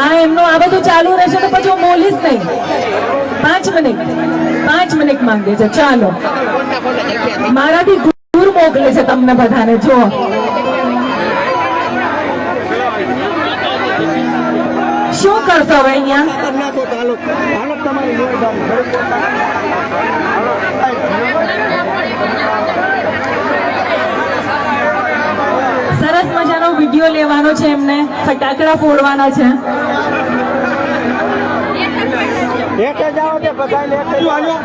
આ એમનું આ બધું ચાલુ રહેશે તો પછી હું બોલીશ નહીં. પાંચ મિનિટ પાંચ મિનિટ માંગે છે. ચાલો. મારાથી દૂર મોકલે છે તમને બધાને જો શું કરશો હવે અહીંયા તમને તો તાલુક હાલત તમારી જોઈ સરસ મજાનો વીડિયો લેવાનો છે એમને ફટાકડા ફોડવાના છે. લેકે જાઓ કે બધા લેકે જાઓ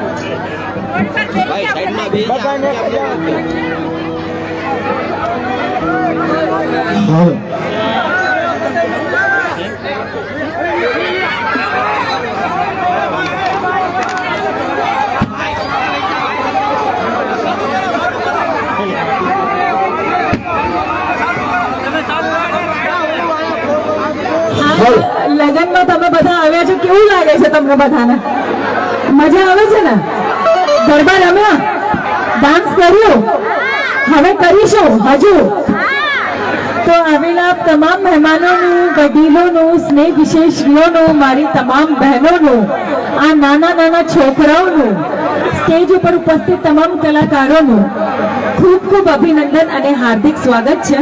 બધા લેકે જાઓ બધા આવ્યા છો, કેવું લાગે છે તમને બધાને? મજા આવે છે ને? ગરબા રમ્યા ડાન્સ કર્યો. હવે કરીશું, હજુ. તો આવેલા તમામ મહેમાનોનું, વડીલોનું સ્નેહ વિશેષીઓનું મારી તમામ બહેનોનું, આ નાના નાના છોકરાઓનું, સ્ટેજ ઉપર ઉપસ્થિત તમામ કલાકારોનું ખૂબ ખૂબ અભિનંદન અને હાર્દિક સ્વાગત છે.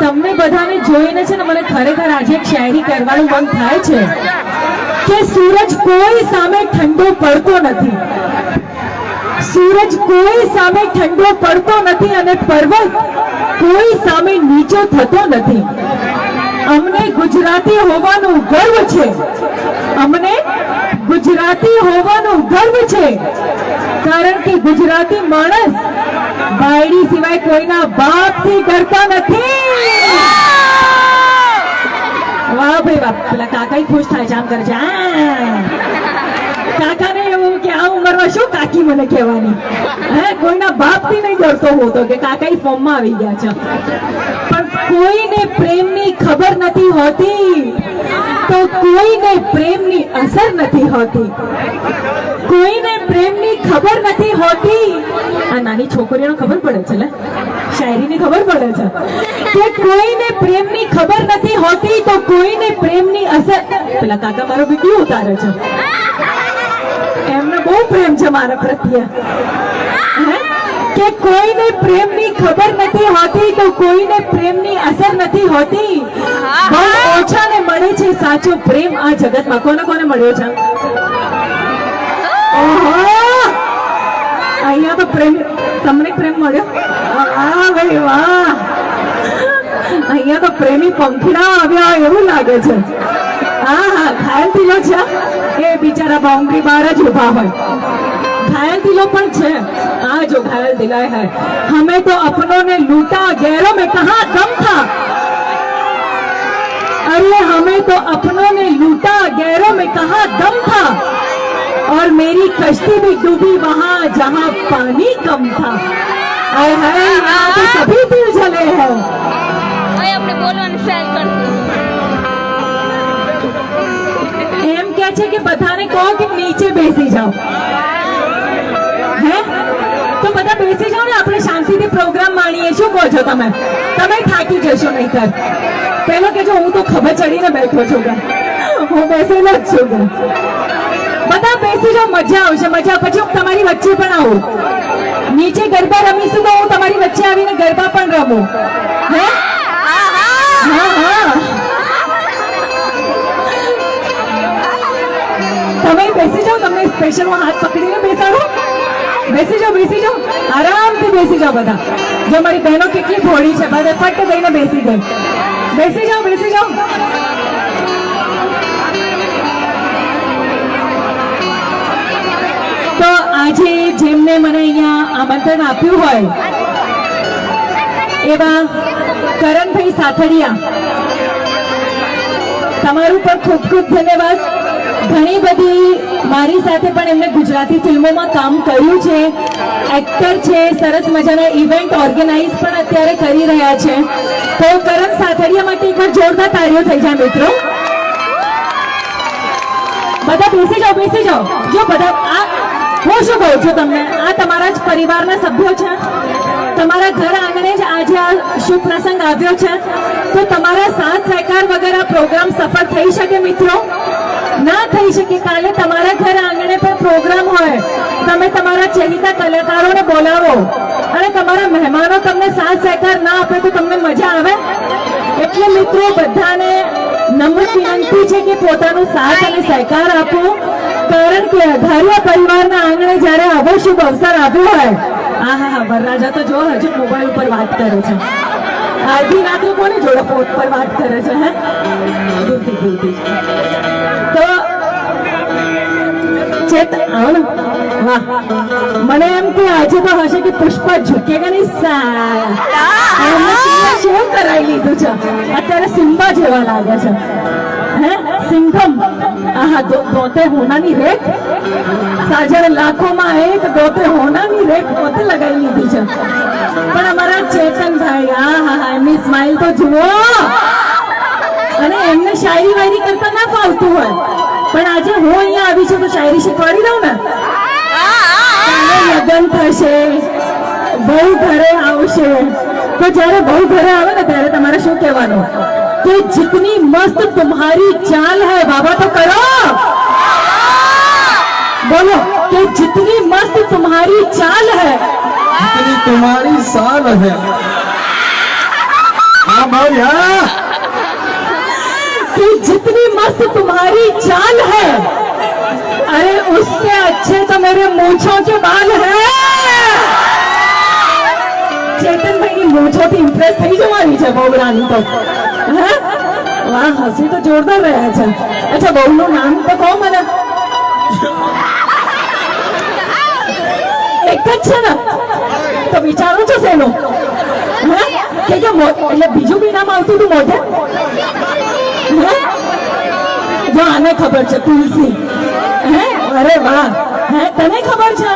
તમને બધાને જોઈને છે ને મને ખરેખર આજે એક શાયરી કરવાનું મન થાય છે કે સૂરજ કોઈ સામે ઠંડો પડતો નથી. સૂરજ કોઈ સામે ઠંડો પડતો નથી અને પર્વત કોઈ સામે નીચો થતો નથી. અમને ગુજરાતી હોવાનું ગર્વ છે. અમને ગુજરાતી હોવાનું ગર્વ છે. કારણ કે ગુજરાતી માણસ બાયડી સિવાય કોઈના બાપથી ડરતા નથી. વાહ ભાઈ વાહ. પેલા કાકા ખુશ થાય આમ કરે છે. કાકાને એવું કે આ ઉંમરમાં શું કાકી મને કહેવાની? હે, કોઈના બાપથી નહીં ડરતો હોતો કે કાકા ઈ ફોર્મમાં આવી ગયા છે. પણ કોઈને પ્રેમની ખબર નથી હોતી. તો કોઈને પ્રેમની અસર નથી હોતી. કોઈને પ્રેમની ખબર નથી હોતી. આ નાની છોકરીઓને ખબર પડે છે, લે. શાયરીની ખબર પડે છે. કે કોઈને પ્રેમની ખબર નથી હોતી, તો કોઈને પ્રેમની અસર પેલા કાકા મારો વીડિયો ઉતારે છે. એમને બહુ પ્રેમ છે મારા પ્રત્યે. હે? કે કોઈને પ્રેમની ખબર નથી હોતી તો કોઈને પ્રેમની અસર નથી હોતી? બહુ ઓછાને મળે છે સાચો પ્રેમ આ જગતમાં. કોને કોને મળ્યો છે! અહીંયા તો પ્રેમ તમને પ્રેમ મળ્યો? વાહ ભાઈ વાહ! અહીંયા તો પ્રેમી પંખીડા આવ્યા એવું લાગે છે. હા હા ઘાયલ દિલો છે. એ બિચારા બાઉન્ડ્રી બહાર જ ઊભા હોય. घायल दिलों पर छे हाँ जो घायल दिलाए है हमें तो अपनों ने लूटा गैरों में कहा दम था अरे हमें तो अपनों ने लूटा गैरों में कहा दम था और मेरी कश्ती भी डूबी वहां जहां पानी कम था आय हाय यहाँ तो सभी दिल जले हैं હવે આપણે બોલવાનું સ્ટાર્ટ કરશું એમ કે છે કે બધાને કહો કે નીચે બેસી જાઓ પ્રોગ્રામ માણીએ શું કહો છો તમે? તમે થાકી જશો નહીતર. પેલો કે જો હું તો ખબર ચડીને બેઠો છું હું બેસેલો જ છું બધા બેસી જાઓ, મજા આવશે, મજા પછી હું તમારી વચ્ચે પણ આવું. નીચે ગરબા રમીશું તો હું તમારી વચ્ચે આવીને ગરબા પણ રમું. હે? હા હા. તમે બેસી જાઓ, તમને સ્પેશિયલ હાથ પકડીને બેસાડું. બેસી જાઓ બેસી જાઓ. આરામથી બેસી જાઓ બધા. જો મારી બહેનો કેટલી ભોળી છે, બધા ફટ થઈને બેસી ગઈ. બેસી જાઓ બેસી જાઓ. તો આજે જેમને મને અહીંયા આમંત્રણ આપ્યું હોય, એવા કરણભાઈ સાથડિયા, તમારું પણ ખૂબ ખૂબ ધન્યવાદ. ઘણી બધી મારી સાથે પણ એમને ગુજરાતી ફિલ્મોમાં કામ કર્યું છે. એક્ટર છે, સરસ મજાના ઇવેન્ટ ઓર્ગેનાઇઝ પણ અત્યારે કરી રહ્યા છે. તો કરણ સાથળિયા માટે એકવાર જોરદાર તાળીઓ થઈ જાય મિત્રો. બધા બેસી જાઓ બેસી જાઓ. જો બધા, આ, હું શું કહું છું તમને? આ તમારા જ પરિવારના સભ્યો છે. તમારા ઘર આંગણે જ આજે આ શુભ પ્રસંગ આવ્યો છે. તો તમારા સાથ સહકાર વગર આ પ્રોગ્રામ સફળ થઈ શકે મિત્રો? ના કે કાલે તમારા ઘર આંગણે પણ પ્રોગ્રામ હોય. તમે તમારા ચહેતા કલાકારોને બોલાવો. અને તમારા મહેમાનો તમને સાથ સહકાર ના આપે તો તમને મજા આવે. એટલે મિત્રો, બધાને નમ્ર વિનંતી છે કે પોતાનો સાથ અને સહકાર આપો. કારણ કે અઢારિયા પરિવારના આંગણે જ્યારે આવો શુભ અવસર આવ્યો હોય. હા હા હા, વરરાજા તો જો, હજુ મોબાઈલ ઉપર વાત કરે છે. અડધી રાત્રે કોને જોડે ફોન પર વાત કરે છે, હે? તો ચેત મને એમ કે આજે તો હશે કે પુષ્પ કે નહીં? સારા શું કરાવી લીધું છે? અત્યારે સિમ્બા જેવા લાગે છે. હે? સિંઘમ. આહા દોતે હોનાની રેખ સાજર લાખોમાં એક દોતે હોનાની રેખ પોતે લગાવી લીધી છે. પણ અમારા ચેતનભાઈ આ હા હા એમની સ્માઇલ તો જુઓ. અને એમને શાયરી વાયરી કરતા ના ફાવતું હોય. પણ આજે હું અહીંયા આવી છું તો શાયરી શીખવાડી દઉં ને? લગ્ન થશે, બહુ ઘરે આવશે. તો જયારે બહુ ઘરે આવે ને ત્યારે તમારે શું કહેવાનું? કે જીતની મસ્ત તમારી ચાલ હૈ. બાબા તો કરો. બોલો, કે જીતની મસ્ત તમારી ચાલ હૈ. જીતની તમારી સાલ હે. હા ભાઈ હા. कि जितनी मस्त तुम्हारी चाल है अरे उससे अच्छे तो मेरे मूछों के बाल है ચેતનભાઈની મૂછોથી ઇમ્પ્રેસ થઈ જવાની છે બહુરાની તો હે વાહ હસી તો જોરદાર રહ્યા છે અચ્છા બહુનું નામ તો કહો મને એક જ છે ને તો વિચારો છો શેનું હે કે કે મો- એટલે બીજું બી નામ આવતું હતું મોઢે હે જો આને ખબર છે, તુલસી. હે? અરે વાહ. હે, તને ખબર છે?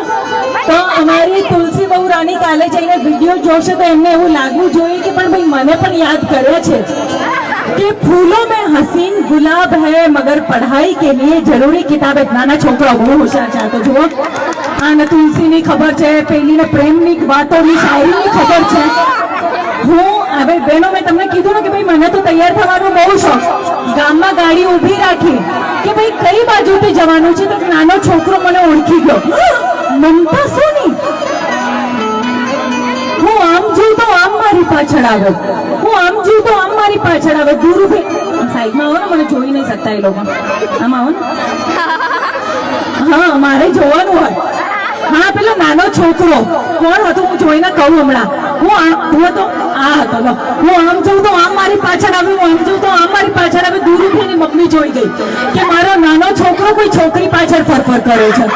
તો અમારી તુલસી બહુ રાણી કાલે જઈને વીડિયો જોશે તો એમને એવું લાગવું જોઈએ કે પણ ભાઈ મને પણ યાદ કર્યા છે કે ફૂલો મેં હસીન, ગુલાબ હૈ, મગર પઢાઈ કે લીએ જરૂરી કિતાબ. નાના છોકરા બહુ હોશિયાર છે તો જુઓ. આને તુલસીની ખબર છે, પેલીને પ્રેમની વાતોની શાયરીની ખબર છે. હું હવે બહેનો, મેં તમને કીધું ને કે ભાઈ મને તો તૈયાર થવાનો બહુ શોખ. ગામમાં ગાડી ઊભી રાખી કે ભાઈ કઈ બાજુથી જવાનું છે? તો નાનો છોકરો મને ઓળખી ગયો. મમતા સોની. હું આમ જોઉં તો આમ મારી પાછળ આવે. હું આમ જોઉં તો આમ મારી પાછળ આવે. દૂર ઊભી. સાઈડમાં આવો ને, મને જોઈ નહીં શકતા એ લોકો. આમ આવો ને. હા, મારે જોવાનું હોય. હા, પેલો નાનો છોકરો. કોણ હતો? હું જોઈને કહું હમણાં. હું આ હું આ હતો. હું આમ જોઉં તો આમ મારી પાછળ આવે હું તો અમારી પાછળ આવે દૂર મમ્મી જોઈ ગઈ કે મારો નાનો છોકરો કોઈ છોકરી પાછળ ફરફર કરે છે.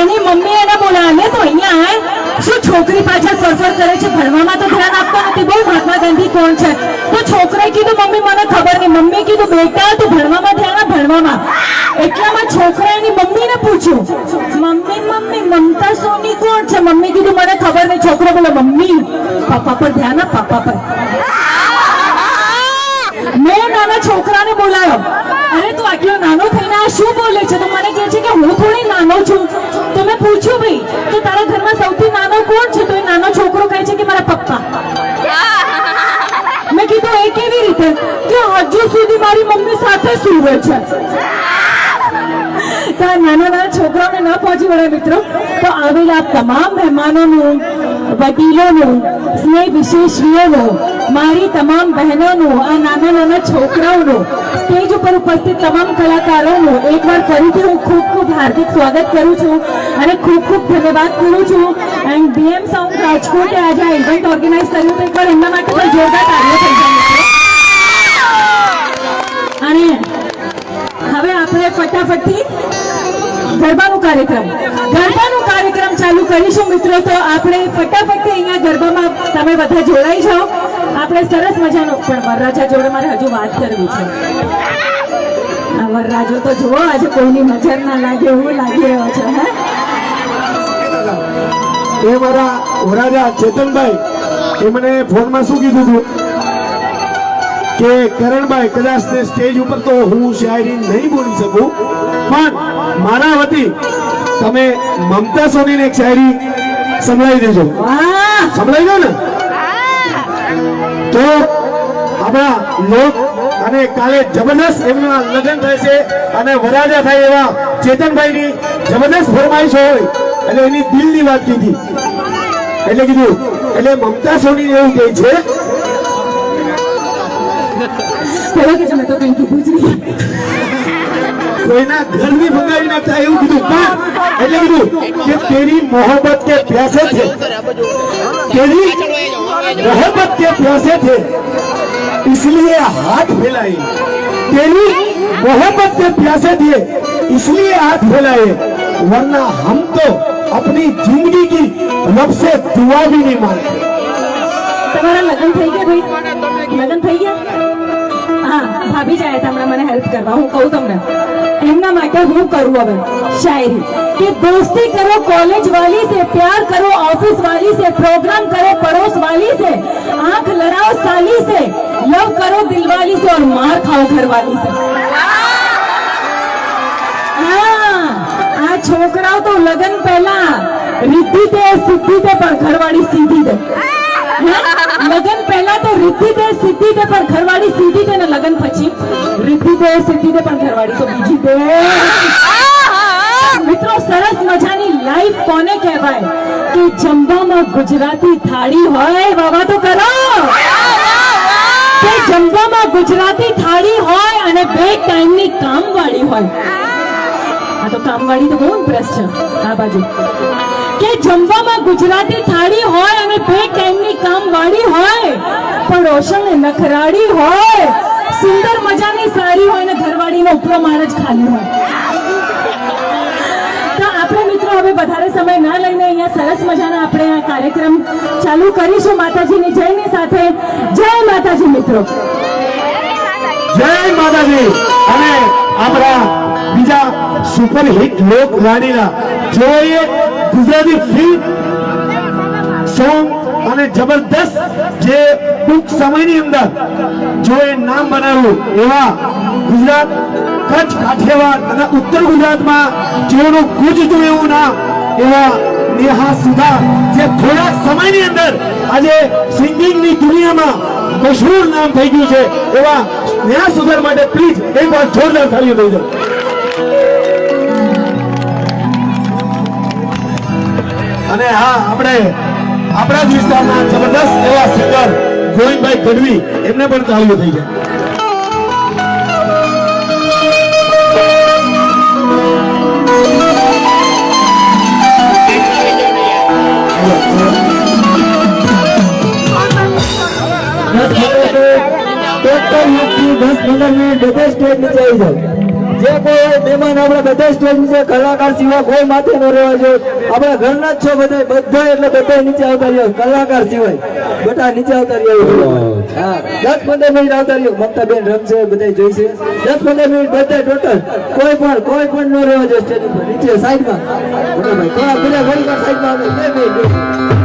એની મમ્મી એને બોલાવે તો અહીંયા આય. શું છોકરી પાછળ ફરફર કરે છે? ભણવામાં તો ધ્યાન આપતો નથી. બહુ મહાત્મા ગાંધી કોણ છે? તો છોકરાએ કીધું, મમ્મી, મને ખબર નહીં. મમ્મી કીધું, બેટા, તું ભણવામાં ધ્યાન ભણવામાં. એટલામાં છોકરા એની મમ્મીને પૂછ્યું, મમ્મી મમ્મી, મમતા સોની કોણ સાથે સૂવે છે? તો નાના નાના છોકરાઓને ન પહોંચી વળે મિત્રો. તો આવેલા તમામ મહેમાનોનું વડીલોનું સ્નેહ વિશેષીઓનું મારી તમામ બહેનોનું, આ નાના નાના છોકરાઓનું, સ્ટેજ ઉપર ઉપસ્થિત તમામ કલાકારોનું એકવાર ફરીથી હું ખૂબ ખૂબ હાર્દિક સ્વાગત કરું છું અને ખૂબ ખૂબ ધન્યવાદ કરું છું. એન્ડ બીએમ સાઉન્ડ રાજકોટે આજે આ ઇવેન્ટ ઓર્ગેનાઇઝ કર્યું તો એકવાર એમના માટે પણ જોરદાર કાર્ય થઈ જાય. કાર્યક્રમ. ગરબાનો કાર્યક્રમ ચાલુ કરીશું મિત્રો, તો આપણે ફટાફટથી અહીંયા ગરબામાં તમે બધા જોડાઈ જાઓ. આપણે સરસ મજાનો પણ વરરાજા જોડે મારે હજુ વાત કરવી છે. વરરાજો તો જુઓ, આજે કોઈની નજર ના લાગે એવું લાગી રહ્યો છે, હે? એ મારા વરાજા ચેતનભાઈ, એ મને ફોનમાં શું કીધું હતું કે કરણભાઈ કદાચ તે સ્ટેજ ઉપર તો હું શાયરી નહીં બોલી શકું, પણ મારા વતી તમે મમતા સોનીની એક શાયરી સંભળાવી દેજો. સંભળાવી દો ને. તો આપણા લોક અને કાલે જબરદસ્ત એમના લગ્ન થાય છે અને વરાજા થાય એવા ચેતનભાઈની જબરદસ્ત ફરમાઈશ હોય. એટલે એની દિલની વાત કીધી. એટલે કીધું એટલે મમતા સોની એવું કહે છે. પેલો કે છે તો કંઈ કીધું જ નહીં કોઈના ઘરની ભગાવી ના થાય એવું કીધું પણ એટલે કીધું કે તેરી મોહબ્બત કે પ્યાસે છે तेरी मोहब्बत के प्यासे थे इसलिए हाथ फैलाए तेरी मोहब्बत के प्यासे थे इसलिए हाथ फैलाए वरना हम तो अपनी जिंदगी की रब से दुआ भी नहीं मांगते તમારા લગ્ન થઈ ગયા ભાઈ લગ્ન થઈ ગયા હા ભાભી જાય હતા હમણાં મને હેલ્પ કરવા હું કહું તમને એમના માટે હું કરું હવે શાયરી કે દોસ્તી કરો कॉलेज वाली से प्यार करो ऑफिस वाली से प्रोग्राम करो पड़ोस वाली से आंख लड़ाओ साली से लव करो दिल वाली से और मार खाओ घर वाली से હા આ છોકરાઓ તો લગ્ન પહેલા રીતિ તે સિદ્ધિ તે પણ ઘરવાળી સીધી દે હે? લગ્ન પહેલા તો રિદ્ધિ દે સિદ્ધિ દે પણ ઘરવાળી સીધી દે ને લગન પછી રિદ્ધિ દે સિદ્ધિ તે પણ ઘરવાળી. તો બીજી દે મિત્રો, સરસ મજાની લાઈફ કોને કહેવાય? કે જમવામાં ગુજરાતી થાળી હોય વાવા તો કરો. કે જમવામાં ગુજરાતી થાળી હોય અને બે ટાઈમની કામવાળી હોય. આ તો કામવાળી તો બહુ ઇમ્પ્રેસ છે. આ બાજુ. કે જમવામાં ગુજરાતી થાળી હોય અને બે ટાઈમની કામવાળી હોય, પણ રોશન નખરાડી હોય, સુંદર મજાની સાડી હોય અને ઘરવાળીનો ઉપરો માળ જ ખાલી હોય. તો આપણે મિત્રો હવે વધારે સમય ના લઈને અહીંયા સરસ મજાના આપણે આ કાર્યક્રમ ચાલુ કરીશું માતાજીની જયની સાથે. જય માતાજી મિત્રો. જય માતાજી. અને આપણા બીજા સુપર હિટ લોક ગાડીના જોએ ગુજરાતી ફિલ્મ સોંગ અને જબરદસ્ત જે ટૂંક સમયની અંદર જો એ નામ બનાવ્યું એવા ગુજરાત, કચ્છ, કાઠિયાવાડ અને ઉત્તર ગુજરાતમાં જેઓનું ગુજતું એવું નામ, એવા નેહા સુધા, જે થોડા સમયની અંદર આજે સિંગિંગની દુનિયામાં મશહૂર નામ થઈ ગયું છે, એવા નેહા સુધાર માટે પ્લીઝ એક વાર જોરદાર તાળીઓ દઈ દો. અને હા આપણે આપણા જ વિસ્તારના જબરદસ્ત એવા સિંગર ગોવિંદભાઈ ગઢવી એમને પણ તાળીઓ થઈ જાય. દસ પંદર મિનિટ બધે સ્ટેજ નીચે આવી જાવ જે કોઈ હોય મહેમાન આપણે બધા સ્ટેજ નીચે કલાકાર સિવાય કોઈ માથે ન રહેવા જોઈએ. આપણા ઘરના જ છો બધા બધા એટલે બધા નીચે આવતા રહ્યો. કલાકાર સિવાય. બધા નીચે આવતા રહ્યો. હા, દસ પંદર મિનિટ આવતા રહ્યો. મમતા બેન રમશે, બધા જોઈશે. દસ પંદર મિનિટ બધા ટોટલ. કોઈ પણ કોઈ પણ ન રહેવા જોઈએ સ્ટેજ ઉપર. નીચે સાઈડમાં. બરાબર. બધા ઘણી સાઈડમાં આવે. બે બે.